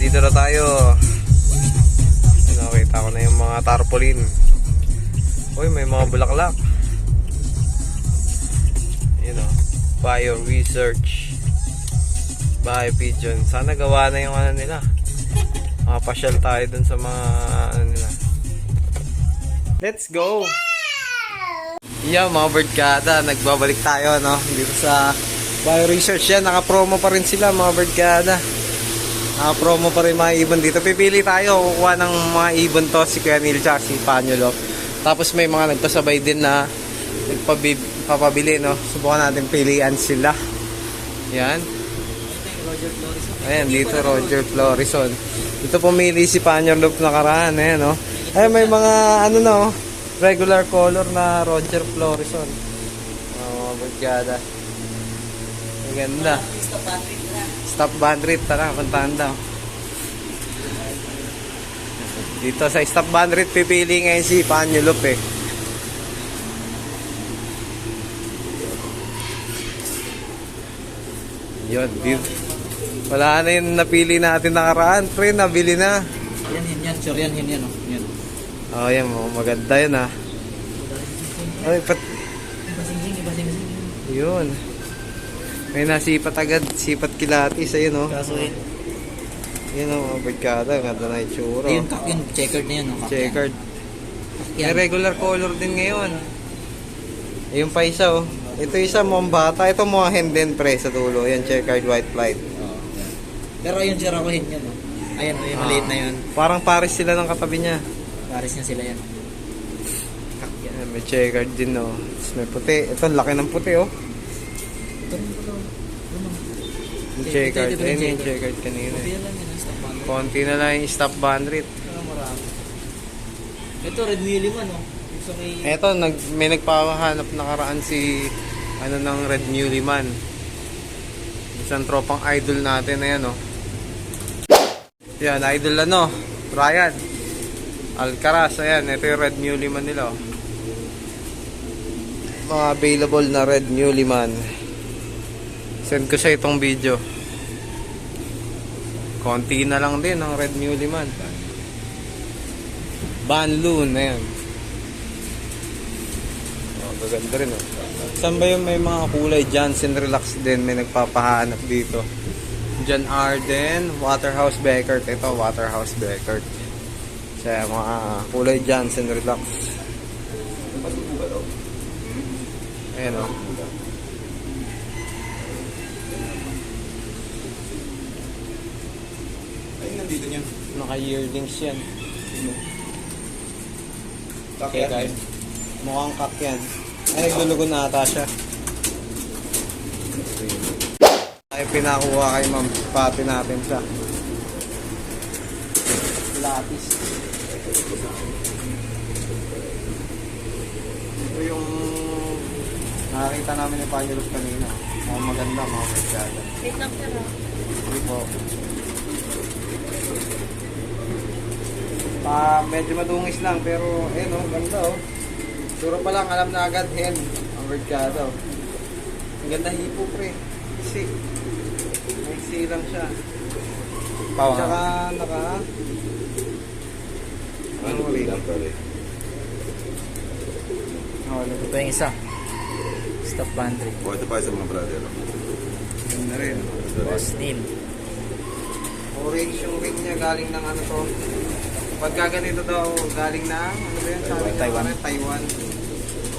dito na tayo. Nakita ko na yung mga tarpaulin. Uy, may mga bulaklak. You know, bio research. Bio pigeon. Sana gawa na yung ano nila. Makapasyal tayo dun sa mga ano nila. Let's go! Yeah, mga birdkada, nagbabalik tayo no dito sa Bio Research yan, naka-promo pa rin sila mga birdkada. Naka-promo pa rin mga ibon dito. Pipili tayo, kukuha ng mga ibon to si Kuya Neil tsaka si Panyolo. Tapos may mga nagpasabay din na nagpapabili no. Subukan natin pilian sila. Yan. Ayan, dito Roger Florison. Dito pumili si Panyolo nakaraan, ayan no. Ay may mga ano no, regular color na Roger Florison. Oh, mga birdkada. Ang ganda. Stop bandrit, tara, puntahan daw. Dito sa stop bandrit, pipili ngayon si Panyulup eh. Yun, dito. Wala na yung napili natin nakaraan. Pre, nabili na. Yan, yan, yan. Sure, yan, yan, yan. Oh. Yan. Oh, yan. oh, Maganda yun ah. Ay, pat... Yun. May nasipat agad. Sipat kilatis. Ayun oh. Kaso yun. Yun mga barkada. Ganda na itsura. Oh. kak yun. Checkered na yun. Kak Checkered. May regular color din ngayon. Ayun pa isa oh. Ito isa mukhang bata. Ito mukhang hen din pre sa dulo. Yan checkered white flight. Oh, yan. Pero sure ako yun. Oh. Ayan, oh, yung maliit na yun. Parang pares sila ng katabi niya. Paris niya sila yan. Kak yan. May checkered din. Tapos may puti. Ito laki ng puti oh. Ito, ito, Ayun ito, yung ito. checkered kanina. Band. Konti na lang yung stop bandrit. Pero marami. Ito, red sa may... Eto, nag, may nagpahanap nakaraan si ano ng Red Newlyman. Isang tropang idol natin na yan, oh. Yan, idol ano, Ryan. Alcaraz, ayan, ito yung Red Newlyman nila, oh. Mga available na Red Newlyman. Send ko sa itong video. Konti na lang din ang Red Newlyman. Banloon, ayan. Oh, gaganda rin oh. Saan ba yung may mga kulay? Johnson Relax din. May nagpapahanap dito. John Arden, Waterhouse Beckert. Ito, Waterhouse Beckert. Kaya mga kulay Johnson Relax. Ayan oh. Ay, nandito niya. Naka-yearlings yan. Okay, guys. Mukhang kak yan. Ay, naglulugo na ata siya. Ay, pinakuha kay ma'am. Pati natin siya. Lapis. Ito yung nakakita namin ni Panyolus kanina. Mga maganda, mga maganda. Wait lang sir. ah. Hindi po. Pa, medyo madungis lang pero eh no, ganda oh. Suro pa lang alam na agad hen. Ang word ka daw. Ang ganda hipo pre. Si. May si lang siya. Pawa. Tsaka naka ano rin? Oh, ano Ito yung isa. Stop pantry. O, ito pa sa mga brother. Ganda rin. Boss Neil. Orange yung ring niya galing ng ano to. Pagka ganito daw galing ng ano ba yun? Sabi niya, Taiwan. Taiwan.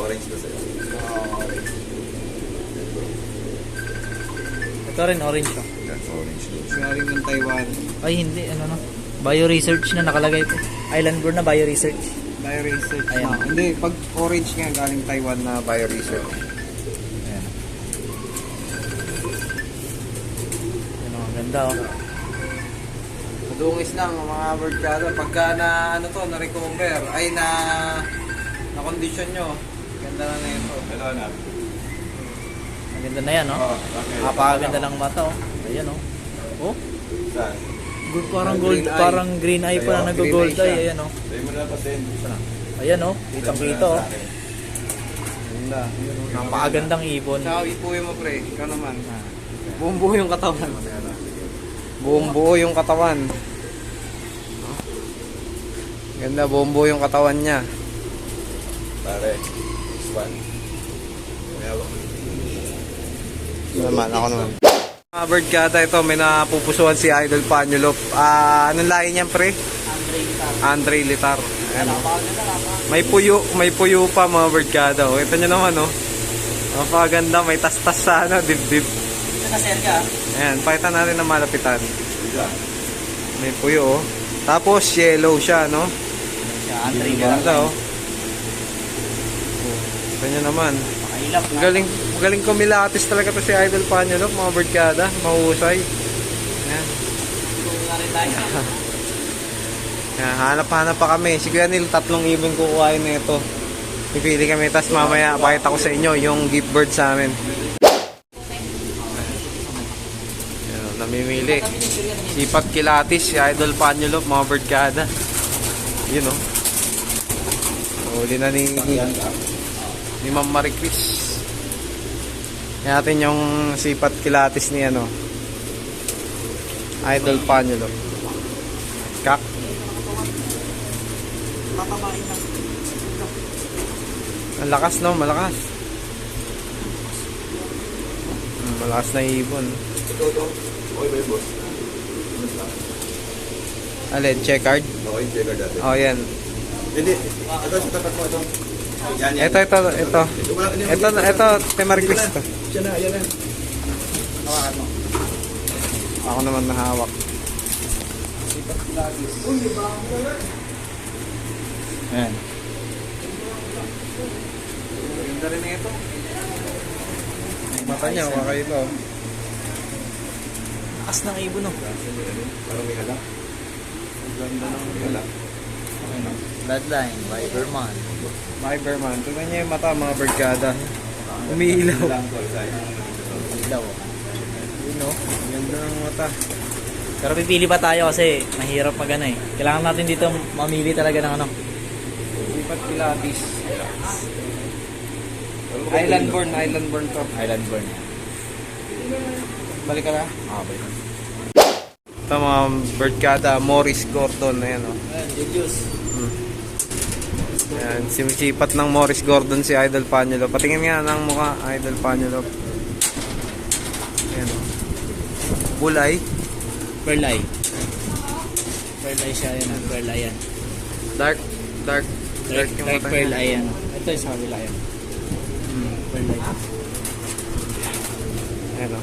Orange na sa'yo. Oh, Ito rin, orange. Yan, orange galing ng Taiwan. Ay, hindi. Ano no? Bio-research na nakalagay po. Island born na bio-research. Bioresearch. Ayan. Ah, hindi, pag orange nga galing Taiwan na bioresearch. Ayan. Ayan oh, ang ganda oh. Lang ang mga bird kada. Pagka na ano to, na recover, ay na na condition nyo. Ganda na na ito. Ito na. Ang ganda na yan oh. Oh, okay. Napakaganda ng mata oh. Ayan oh. Oh, Saan? good, parang Ah, gold, eye. parang green eye pa na nag-gold eye. Ayan oh. Sa'yo mo na pa din. Ayan oh. Kitang kita oh. Ganda. Napakagandang ibon. Tsaka ipuwi mo pre, ikaw naman. Buong buo yung katawan. Buong buo yung katawan. Ganda, bombo yung katawan niya. Pare. One. Naman, ako naman. Mga bird kata ito, may napupusuan si Idol Panyolop. Ah, anong lahi niyan, pre? Andre Litar. Ayan. May puyo, may puyo pa mga bird kata. Oh. Ito nyo naman, oh. Napakaganda, may tas-tas sa ano, dibdib. Ito na sir ka. Ayan, pakita natin na malapitan. May puyo, oh. Tapos, yellow siya, no? Andre ka. Ganda, oh. Oh, Ito nyo naman. Makailap Ang galing, ang galing kumilatis talaga to si Idol Panyolop, mga bird kada. Mahusay. Tayo. Yan, hanap-hanap pa kami. Si Kuya Neil, tatlong ibon kukuhain na ito. Pipili kami, tas mamaya pakita ko sa inyo yung gift bird sa amin. Yan, namimili. Sipat kilatis, si Idol Panyolop, mga bird kada. Yun o. Huli na ni, ni Ma'am Marie Chris. Yan natin yung sipat kilatis ni ano. Idol Panyolop. Kak. Ang lakas no, malakas. Hmm, malakas na ibon. Ito, ito. Okay ba boss? Alin, check card? Okay, checker dati. Oh, yan. Hindi. Ito, sa tapat mo, ito. Yan, yan. Ito, ito, ito. Ito, Ito, hindi, ito, Tema request to. Siya na, yan na. Hawakan mo. Ako naman nahawak. Ayan. Ganda rin ito. Mata niya, waka ito. Lakas ng ibon oh. Parang may halak. Ganda ng halak. Bloodline, Viberman. Viberman. Tignan niya yung mata, mga barkada. Umiilaw. Lang, sorry, sorry. Ilaw oh. Yun no, ganda ng mata. Pero pipili pa tayo kasi mahirap mag ano eh. Kailangan natin dito mamili talaga ng ano. Lipat kilatis. Pero maganda Island yun, born, island born to. Island Burn. Balik ka na. Ah, balik. Ito mga barkada, Morris Gordon. Ayan o. Ayan, Julius. Ayan, sumisipat ng Morris Gordon si Idol Panyolo. Patingin nga ng mukha, Idol Panyolo. Ayan. Bulay. Pearl Eye siya yan. Pearl Eye yan. Dark, dark, Dark, yung dark niya. Eye yan. Ito yung sa kabila yan. Hmm. Pearl Eye. Ayan o.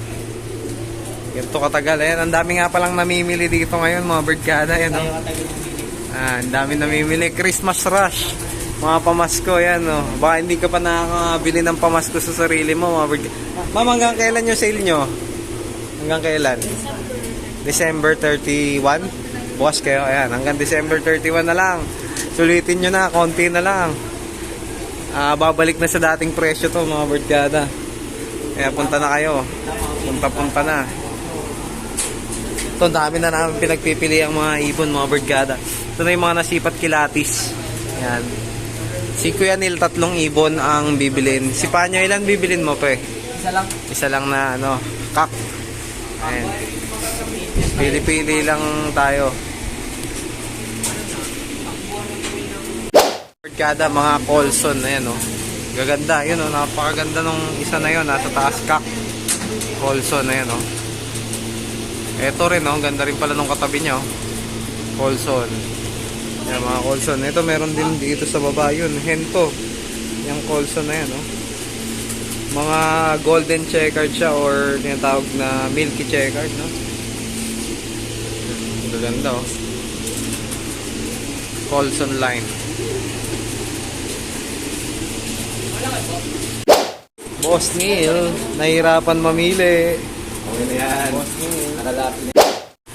Ganito katagal. Ayan, ang dami nga palang namimili dito ngayon, mga birdkada. Ayan o. Tayo katagal. Ah, ang dami namimili. Christmas rush. Mga pamasko yan, oh. Baka hindi ka pa nakakabili ng pamasko sa sarili mo, mga. Ma'am, hanggang kailan yung sale nyo? Hanggang kailan? December 31? Bukas kayo, ayan. Hanggang December 31 na lang. Sulitin nyo na, konti na lang. Ah, babalik na sa dating presyo to, mga birdgada. Kaya punta na kayo. Punta-punta na. Ito, dami na namin pinagpipili ang mga ibon, mga birdgada. Ito na yung mga nasipat kilatis. Yan. Si Kuya Neil, tatlong ibon ang bibilin. Si Panyo, ilan bibilin mo, pre? Isa lang. Isa lang na, ano, kak. Ayan. Pili-pili lang tayo. Birdgada, mga Colson, ayan, oh. Gaganda, yun, oh. Napakaganda nung isa na yun, nasa taas kak. Colson, ayan, oh. Ito rin, oh. Ganda rin pala nung katabi niya, oh. Colson. Yan, mga Colson. Ito, meron din dito sa baba yun. Hento. Yung Colson na yan, oh. Mga golden checkered siya or tinatawag na milky checkered, no? Ang ganda, oh. Colson line. Boss Neil, nahirapan mamili. Okay na yan. Nakalapit na.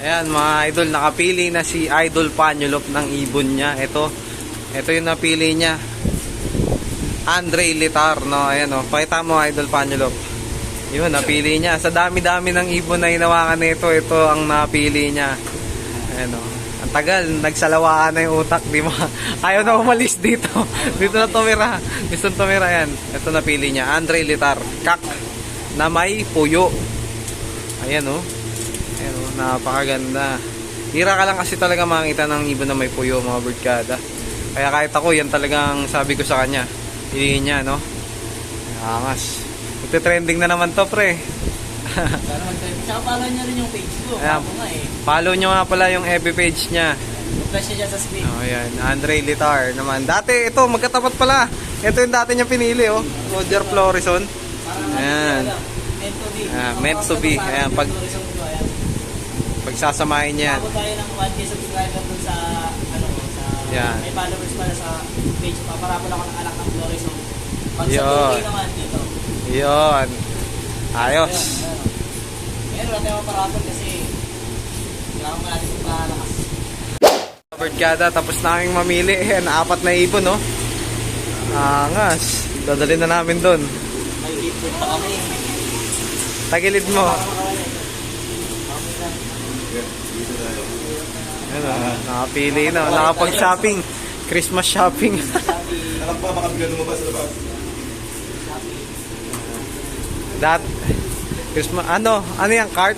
Ayan mga idol, nakapili na si Idol Panyolop ng ibon niya. Ito, ito yung napili niya. Andre Litar, no? Ayan o, pakita mo Idol Panyolop. Yun, napili niya. Sa dami-dami ng ibon na hinawakan nito, ito ang napili niya. Ayan o. Ang tagal, nagsalawaan na yung utak, di ba? Ayaw na umalis dito. dito na tumira. Gusto tumira yan. Ito napili niya, Andre Litar. Kak na may puyo. Ayan o. Ayan o, napakaganda. Hira ka lang kasi talaga makakita ng ibon na may puyo, mga birdkada. Kaya kahit ako, yan talagang sabi ko sa kanya. Hilihin niya, no? Angas. Ito-trending na naman to, pre. Tsaka follow niya rin yung page ko. Ayan. Nga eh. Follow nyo nga pala yung FB page niya. Mag-flash siya dyan sa screen. Oh, yan. Andre Litar naman. Dati, ito, magkatapat pala. Ito yung dati niya pinili, oh. Roger Florison. Ayan. ano, Meant to be. Ah, meant to be. Ayan, pag- ayan. Pagsasamahin niya yan. Ako tayo ng 1k subscriber dun sa, ano, sa, Yan. may followers pala sa page ko. Paparapol ako ng anak ng Flores. Pag sa Yun. 2k naman dito. Yun. Ayos. Ngayon, wala tayong parapol kasi kailangan mo natin magpahalakas. Robert Gada, tapos na kaming mamili. Ayan, apat na ibon, no? Angas. Dadalhin na namin doon. May ipon pa kami. Tagilid mo. Ah, nakapili na. Nakapag-shopping. Christmas shopping. Anak pa, baka bigla lumabas sa labas. That Christmas ano? Ano yung cart?